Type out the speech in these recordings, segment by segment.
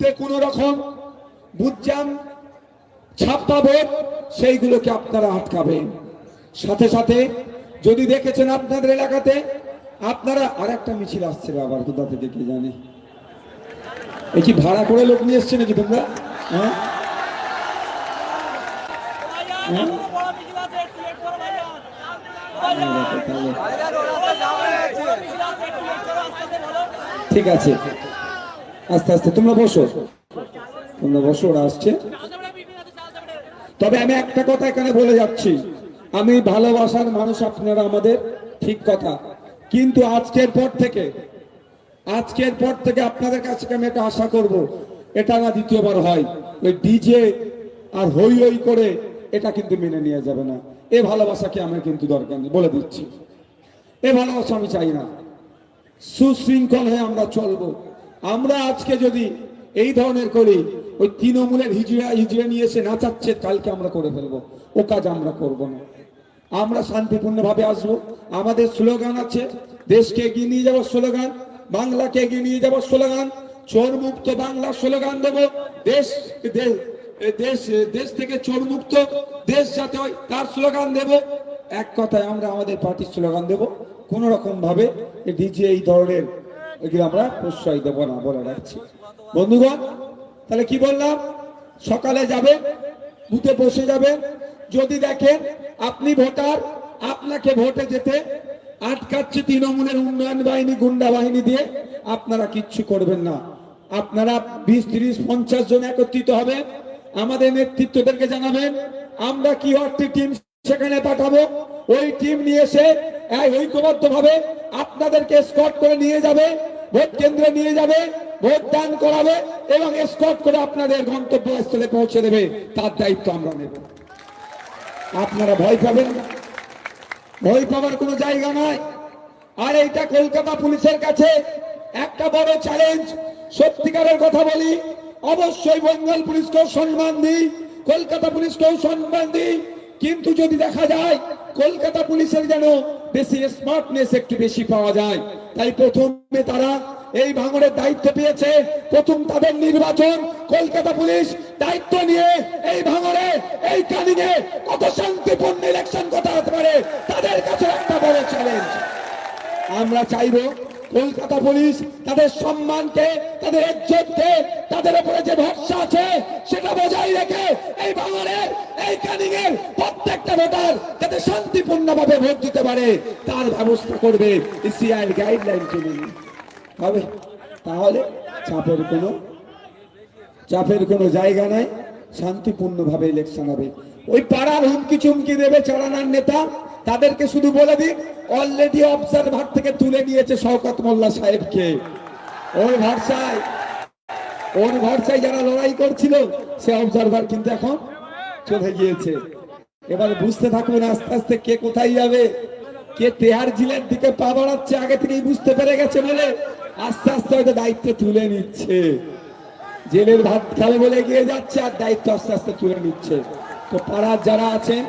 বুথে কোনো রকম বুথজাম ছাপ্পা ভোট সেইগুলোকে আপনারা আটকাবেন। সাথে সাথে যদি দেখেছেন আপনাদের এলাকাতে, আপনারা আর একটা মিছিল আসছে আবার, কোথা থেকে কে জানে? এ কি ভাড়া করে লোক নিয়ে এসছে নাকি তোমরা? হ্যাঁ? হ্যাঁ? ঠিক আছে। আস্তে আস্তে, তোমরা বসো। তোমরা বসো, ওরা আসছে। তবে আমি একটা কথা এখানে বলে যাচ্ছি। আমি ভালোবাসার মানুষ আপনারা আমাদের, ঠিক কথা। কিন্তু আজকের পর থেকে, আজকের পর থেকে আপনাদের কাছে আমি এটা আশা করব, এটা না দ্বিতীয়বার হয়। ওই ডিজে আর হই হই করে এটা কিন্তু মেনে নেওয়া যাবে না। এ ভালোবাসাকে আমার কিন্তু দরকার নেই, বলে দিচ্ছি। এ ভালোবাসা আমি চাই না। সুশৃঙ্খল হয়ে আমরা চলবো। আমরা আজকে যদি এই ধরনের করি, ওই তৃণমূলের হিজড়া হিজড়ে নিয়ে এসে নাচাচ্ছে, কালকে আমরা করে ফেলব। ও কাজ আমরা করব না। আমরা শান্তিপূর্ণভাবে আসব। আমাদের স্লোগান আছে, দেশকে এগিয়ে নিয়ে যাব স্লোগান, বাংলাকে এগিয়ে নিয়ে যাব স্লোগান চোর মুক্ত বাংলা স্লোগান দেবো। দেশ দেশ দেশ থেকে চোর মুক্ত দেশ যাতে হয় তার স্লোগান দেব। এক কথায় আমরা আমাদের পার্টির স্লোগান দেব। কোন রকম ভাবে ডিজে এই ধরনের এগুলো আমরা প্রশ্রয় দেবো না বলে রাখছি। বন্ধুগণ, তাহলে কি বললাম? সকালে যাবে, বুথে বসে যাবেন যদি দেখেন আপনি ভোটার, আপনাকে ভোটে যেতে আটকাচ্ছে তৃণমূলের উন্নয়ন বাহিনী, গুন্ডা বাহিনী দিয়ে, আপনারা কিচ্ছু করবেন না। আপনারা বিশ, তিরিশ, পঞ্চাশ জন একত্রিত হবে আমাদের নেতৃত্বদেরকে জানাবেন, আমরা কি অর্থে টিম সেখানে পাঠাবো। ওই টিম নিয়ে এসে ঐক্যবদ্ধ ভাবে আপনাদেরকে স্কট করে নিয়ে যাবে, ভোট কেন্দ্রে নিয়ে যাবে ভোট দান করাবে এবং স্কট করে আপনাদের গন্তব্যস্থলে পৌঁছে দেবে। তার দায়িত্ব আমরা নেব। আপনারা ভয় পাবেন ভয় পাওয়ার কোনো জায়গা নয় আর এইটা কলকাতা পুলিশের কাছে একটা বড় চ্যালেঞ্জ সত্যিকারের কথা বলি, অবশ্যই বেঙ্গল পুলিশকেও সম্মান দিই, কলকাতা পুলিশকেও সম্মান দিই। কিন্তু যদি দেখা যায়, কলকাতা পুলিশের যেন বেশি স্মার্টনেস একটু বেশি পাওয়া যায়। তাই প্রথমে তারা এই ভাঙড়ের দায়িত্ব পেয়েছে। প্রথম তাদের নির্বাচন, কলকাতা পুলিশ দায়িত্ব নিয়ে এই ভাঙড়ে এই কানিংয়ে কত শান্তিপূর্ণ ইলেকশন করা হতে পারে, তাদের কাছে একটা বড় চ্যালেঞ্জ আমরা চাইব কলকাতা পুলিশ তাদের সম্মানকে, তাদের ইজ্জতকে, তাদের উপরে যে ভরসা আছে, সেটা বজায় রেখে এই বাংলার এই কানিং এর প্রত্যেকটা ভোটার যাতে শান্তিপূর্ণভাবে ভোট দিতে পারে, তার ব্যবস্থা করবে সিআই গাইডলাইন চলে হবে? তাহলে চাপের কোনো চাপের কোনো জায়গা নাই, শান্তিপূর্ণভাবে ইলেকশন হবে। ওই পাড়ার হুমকি চুমকি দেবে চালানার নেতা, তাদেরকে শুধু বলে দিন অলরেডি অবজারভার থেকে তুলে নিয়েছে শওকত মোল্লা সাহেবকে। ওর ভরসায় ওর ভরসায় যারা লড়াই করছিল, সে অবজারভার কিন্তু এখন চলে গিয়েছে। এবার বুঝতে থাকবেন আস্তে আস্তে কে কোথায় যাবে। কে তেহার জিলের দিকে পা বাড়াচ্ছে, আগে থেকেই বুঝতে পেরে গেছে বলে আস্তে আস্তে হয়তো দায়িত্ব তুলে নিচ্ছে। জেলের ভাত খাবে বলে এগিয়ে যাচ্ছে আর দায়িত্ব আস্তে আস্তে তুলে নিচ্ছে। তো পাড়ার যারা আছেন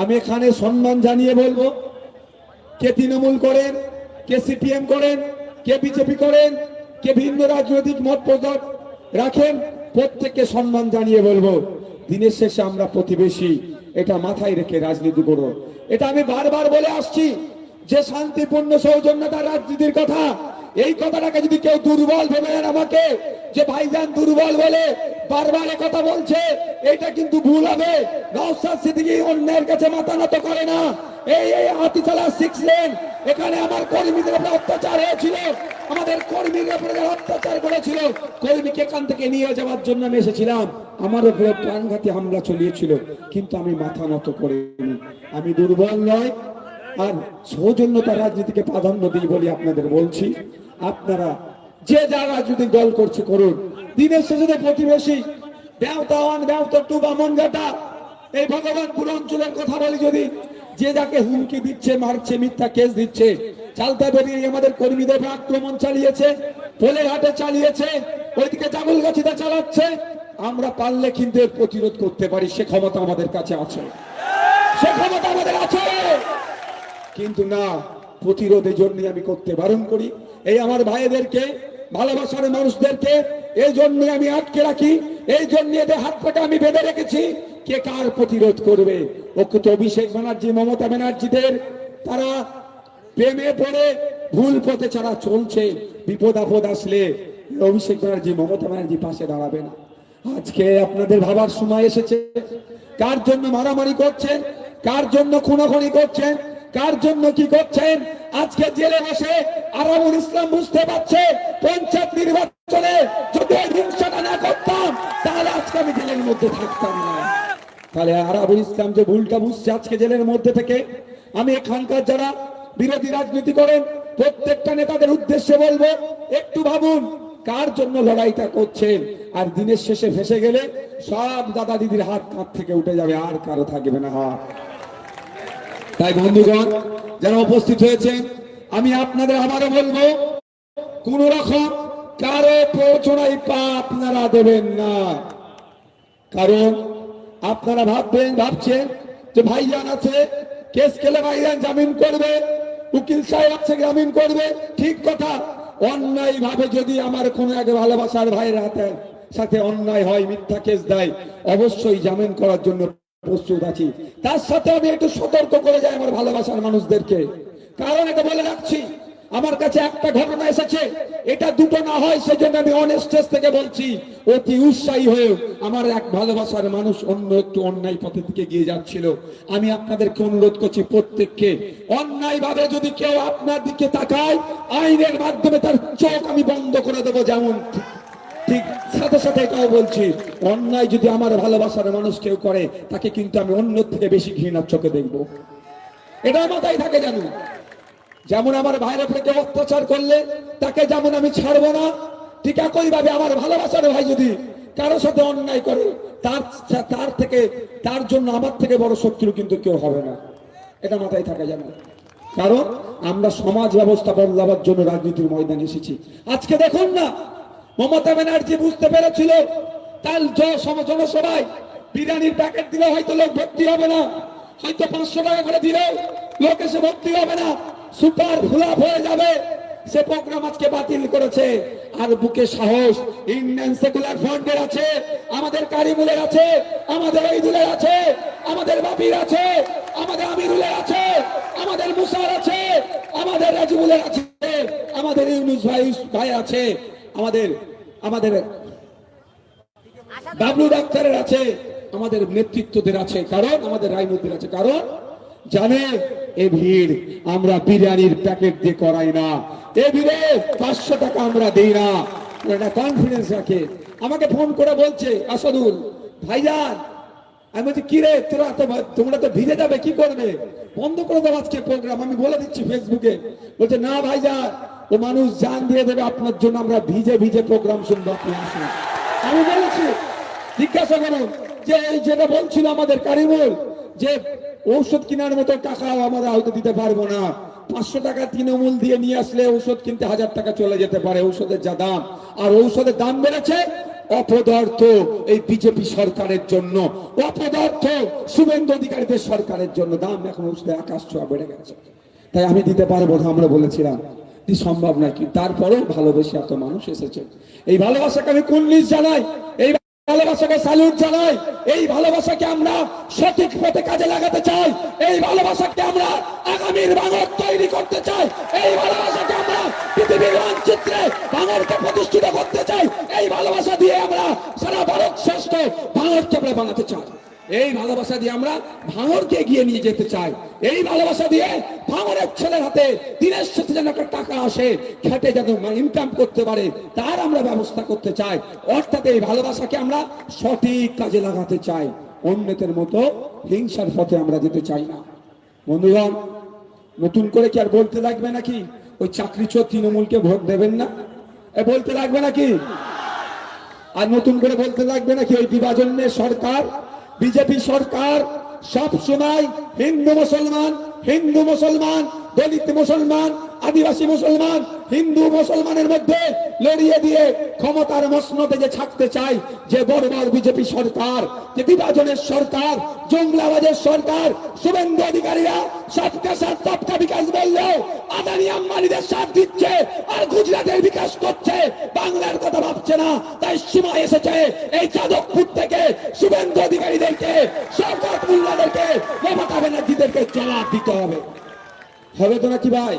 আমি এখানে সম্মান জানিয়ে বলব, কে তৃণমূল করেন, কে সিপিএম করেন, কে বিজেপি করেন, কে ভিন্ন রাজনৈতিক মত প্রদক রাখেন, প্রত্যেককে সম্মান জানিয়ে বলব। দিনের শেষে আমরা প্রতিবেশী, এটা মাথায় রেখে রাজনীতি করো। এটা আমি বারবার বলে আসছি, যে শান্তিপূর্ণ সৌজন্যতা রাজনীতির কথা, এই কথাটাকে যদি কেউ দুর্বল ভেবে নেন আমাকে, যে ভাইজান দুর্বল বলে বারবার কথা বলছে এটা কিন্তু ভুল হবে। অন্যের কাছে মাথা নত করে না। এই এই হাতিশালা সিক্স লেন এখানে আমার কর্মীদের উপরে অত্যাচার হয়েছিল। আমাদের কর্মীদের উপরে অত্যাচার করেছিল, কর্মীকে এখান থেকে নিয়ে যাওয়ার জন্য আমি এসেছিলাম। আমার উপরে প্রাণঘাতী হামলা চলিয়েছিল, কিন্তু আমি মাথা নত করিনি। আমি দুর্বল নয় আর সৌজন্যতা রাজনীতিকে প্রাধান্য দিই বলে আপনাদের বলছি। আপনারা যে যা রাজনৈতিক দল করছে করুন। দিনের শেষে প্রতিবেশী ব্যবতা ওয়ান ব্যবতা টু বামনঘাটা এই ভগবানপুর অঞ্চলের কথা বলি যদি যে যাকে হুমকি দিচ্ছে, মারছে, মিথ্যা কেস দিচ্ছে, চালতা বেরিয়ে আমাদের কর্মীদের আক্রমণ চালিয়েছে পোলেরহাটে চালিয়েছে, ওইদিকে জামুলগাছিতে চালাচ্ছে। আমরা পারলে কিন্তু এর প্রতিরোধ করতে পারি, সে ক্ষমতা আমাদের কাছে আছে। সে ক্ষমতা আমাদের আছে। কিন্তু না প্রতিরোধের জন্য আমি করতে বারণ করি। এই আমার ভাইদেরকে, ভালোবাসার মানুষদেরকে, এই জন্য আমি আটকে রাখি, এই জন্য এদের হাত পাটা আমি বেঁধে রেখেছি। কে কার প্রতিরোধ করবে? ওকে তো অভিষেক ব্যানার্জি, মমতা ব্যানার্জিদের তারা প্রেমে পড়ে ভুল পথে ছাড়া চলছে। বিপদ আপদ আসলে অভিষেক ব্যানার্জি, মমতা ব্যানার্জি পাশে দাঁড়াবে না। আজকে আপনাদের ভাবার সময় এসেছে। কার জন্য মারামারি করছেন? কার জন্য খুনাখুনি করছেন? কার জন্য কি করছেন? আজকে জেলে বসে আরামুল ইসলাম বুঝতে পারছে, পঞ্চায়েত নির্বাচনে যদি হিংসাটা না করতাম, তাহলে আজকে আমি জেলের মধ্যে থাকতাম না। তাহলে আরাবুল ইসলাম যে ভুলটা বুঝছে আজকে জেলের মধ্যে থেকে, আমি এখানকার যারা বিরোধী রাজনীতি করেন, প্রত্যেকটা নেতাদের উদ্দেশ্যে বলব, একটু ভাবুন কার জন্য লড়াইটা করছেন? আর দিনের শেষে ফেসে গেলে সব দাদা দিদির হাত কাঁধ থেকে উঠে যাবে, আর কারও থাকবে না। হাত তাই বন্ধুগণ, যারা উপস্থিত হয়েছেন, আমি আপনাদের আবারও বলব, কোন রকম কারও প্রচনায় পা আপনারা দেবেন না। কারণ আপনারা ভাববেন, ভাবছেন যে ভাইজান আছে, কেস খেলে ভাইজান জামিন করবে, উকিল সাহেব আছে, জামিন করবে। ঠিক কথা অন্যায় ভাবে যদি আমার কোনো এক ভালোবাসার ভাইয়ের হাতে, সাথে অন্যায় হয়, মিথ্যা কেস দেয়, অবশ্যই জামিন করার জন্য প্রস্তুত আছি। তার সাথে আমি একটু সতর্ক করে যাই আমার ভালোবাসার মানুষদেরকে। কারণ এটা বলে রাখছি আমার কাছে একটা ঘটনা এসেছে। এটা দুটো না হয়, সেজন্য আমি অনেস্টেজ থেকে বলছি, অতি উৎসাহী হয়ে আমার এক ভালোবাসার মানুষ অন্য একটু অন্যায় পথে দিকে গিয়ে যাচ্ছিল। আমি আপনাদেরকে অনুরোধ করছি, প্রত্যেককে অন্যায় ভাবে যদি কেউ আপনার দিকে তাকায়, আইনের মাধ্যমে তার চোখ আমি বন্ধ করে দেবো যেমন ঠিক সাথে সাথে এটাও বলছি, অন্যায় যদি আমার ভালোবাসার মানুষ কেউ করে, তাকে কিন্তু আমি অন্য থেকে বেশি ঘৃণার চোখে দেখব। এটা মাথায় থাকে জানো যেমন আমার ভাইয়ের উপরে কেউ অত্যাচার করলে, তাকে যেমন আমি ছাড়বো না, ঠিক একই ভাবে আমার ভালোবাসার ভাই যদি কারোর সাথে অন্যায় করে, তার তার থেকে, তার জন্য আমার থেকে বড় শত্রু কিন্তু কেউ হবে না। এটা মাথায় থাকা জানো কারণ আমরা সমাজ ব্যবস্থা বদলাবার জন্য রাজনীতির ময়দানে এসেছি। আজকে দেখুন না, মমতা ব্যানার্জি বুঝতে পেরেছিল, তার জনসভায় বিরিয়ানির প্যাকেট দিলে হয়তো লোক ভর্তি হবে না, হয়তো পাঁচশো টাকা করে দিলেও লোক এসে ভর্তি হবে না। সুপার ফুলাপ হয়ে যাবে। সে প্রোগ্রাম আজকে বাতিল করেছে। আর বুকে সাহস, ইন্ডিয়ান সেকুলার ফ্রন্টের আছে, আমাদের কারিমুলের আছে, আমাদের ঈদুলের আছে, আমাদের বাপির আছে, আমাদের আমিরুলের আছে, আমাদের মুসার আছে, আমাদের রাজিবুলের আছে, আমাদের ইউনুস ভাই ভাই আছে, আমাদের আমাদের বাবলু ডাক্তারের আছে, আমাদের নেতৃত্বদের আছে, কারণ আমাদের রাজনীতির আছে। কারণ জানে? এ ভিড়, আমরা বিরিয়ানির প্যাকেট দিয়ে করাই না। এ ভিড়ে পাঁচশো টাকা আমরা দিই না। একটা কনফিডেন্স রাখে। আমাকে ফোন করে বলছে, আসাদুল, ভাইজান, আমি বলছি, কি রে, তোরা তো তোমরা তো ভিজে যাবে, কি করবে? বন্ধ করে দাও আজকে প্রোগ্রাম আমি বলে দিচ্ছি ফেসবুকে বলছে, না ভাইজান, ও মানুষ জান দিয়ে দেবে, আপনার জন্য আমরা ভিজে ভিজে প্রোগ্রাম শুনব, আপনি আসুন। আমি বলেছি, জিজ্ঞাসা করুন, যে এই যেটা বলছিল আমাদের কারিমুল যে ঔষধ কেনার মতো টাকা আমরা হয়তো দিতে পারব না। পাঁচশো টাকা তৃণমূল দিয়ে নিয়ে আসলে ঔষধ কিনতে হাজার টাকা চলে যেতে পারে, ঔষধের যা দাম। আর ঔষধের দাম বেড়েছে অপদার্থ এই বিজেপি সরকারের জন্য। অপদার্থ শুভেন্দু অধিকারীদের সরকারের জন্য। দাম এখন ঔষধের আকাশ ছোঁয়া বেড়ে গেছে। তাই আমি দিতে পারব না, আমরা বলেছিলাম। সম্ভব নয় কি তারপরেও ভালোবেসে এত মানুষ এসেছে। এই ভালোবাসাকে আমি কুল্লিশ জানাই। এই ভালোবাসাকে স্যালুট জানাই। এই ভালোবাসাকে আমরা সঠিক পথে কাজে লাগাতে চাই। এই ভালোবাসাকে আমরা আগামীর বাংলার তৈরি করতে চাই। এই ভালোবাসাকে আমরা পৃথিবীর মানচিত্রে বাংলাকে প্রতিষ্ঠিত করতে চাই। এই ভালোবাসা দিয়ে আমরা সারা ভারত শ্রেষ্ঠ ভারতকে আমরা বানাতে চাই। এই ভালোবাসা দিয়ে আমরা ভাঙরকে এগিয়ে নিয়ে যেতে চাই। এই ভালোবাসা দিয়ে ভাঙরের ছেলের হাতে দিনের সাথে যেন একটা টাকা আসে, খেটে যেন ইনকাম করতে পারে, তার আমরা ব্যবস্থা করতে চাই। অর্থাৎ এই ভালোবাসাকে আমরা সঠিক কাজে লাগাতে চাই। অন্যদের মতো হিংসার পথে আমরা যেতে চাই না। বন্ধুগণ, নতুন করে কি আর বলতে লাগবে নাকি? ওই চাকরি চোর তৃণমূলকে ভোট দেবেন না? এ বলতে লাগবে নাকি? আর নতুন করে বলতে লাগবে নাকি ওই বিভাজনের সরকার বিজেপি সরকার সব সময় হিন্দু মুসলমান হিন্দু মুসলমান দলিত মুসলমান, আদিবাসী মুসলমান, হিন্দু মুসলমানের মধ্যে লড়িয়ে দিয়ে ক্ষমতার মসনদে যে থাকতে চায়, যে বড়বার বিজেপি সরকার, যে বিভাজনের সরকার, জঙ্গলাবাজের সরকার, শুভেন্দু অধিকারীরা সবকা সাথ সবকা বিকাশ বললেও আদানি আম্বানিদের সাথ দিচ্ছে আর গুজরাটের বিকাশ করছে। বাংলার কথা ভাবছে না, তাই সময় এসেছে এই যাদবপুর থেকে শুভেন্দু অধিকারীদেরকে সরকার মোল্লাদেরকে, মমতা ব্যানার্জিদেরকে জবাব দিতে হবে। হবে তো নাকি ভাই?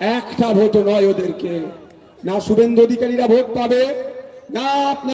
একটা ভোট নয় ওদেরকে। না শুভেন্দু অধিকারীরা ভোট পাবে, না আপনার